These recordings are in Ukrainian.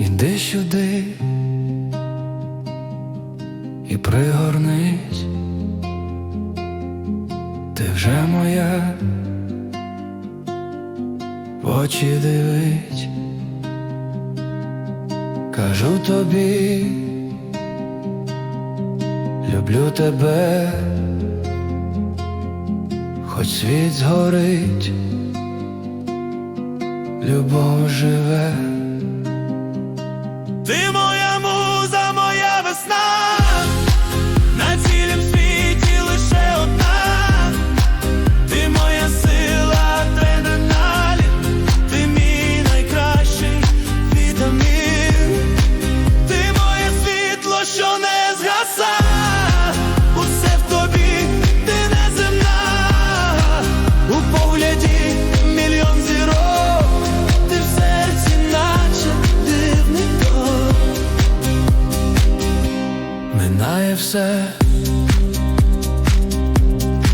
Іди сюди і пригорнись, ти вже моя, в очі дивись, кажу тобі, люблю тебе, хоч світ згорить, любов живе. Все,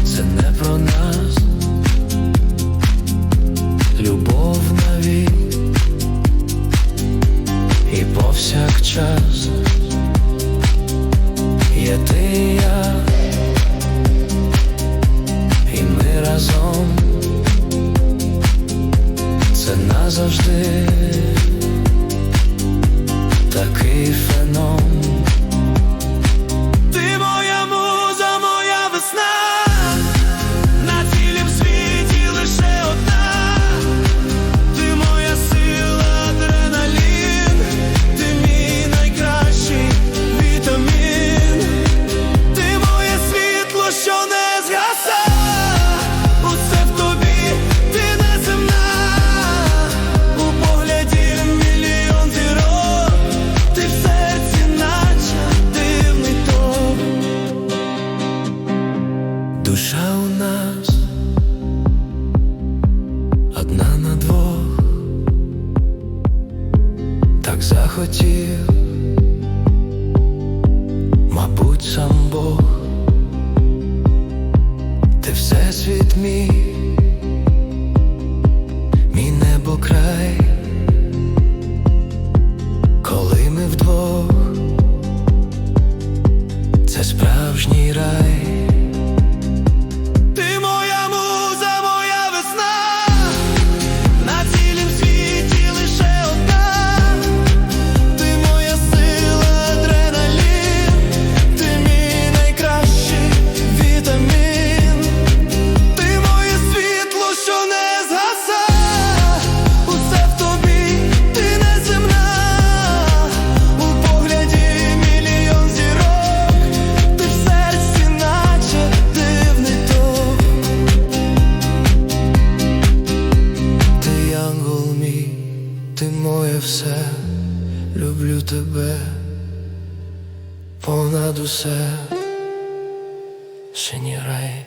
це не про нас, любов навік і повсякчас є ти і я, і ми разом, це назавжди. Такий феном. Так захотів, мабуть, сам Бог, ти всесвіт мій, мій небо край, коли ми вдвох, це справжній рай. Ти моє все, люблю тебе, понад усе, синій рай.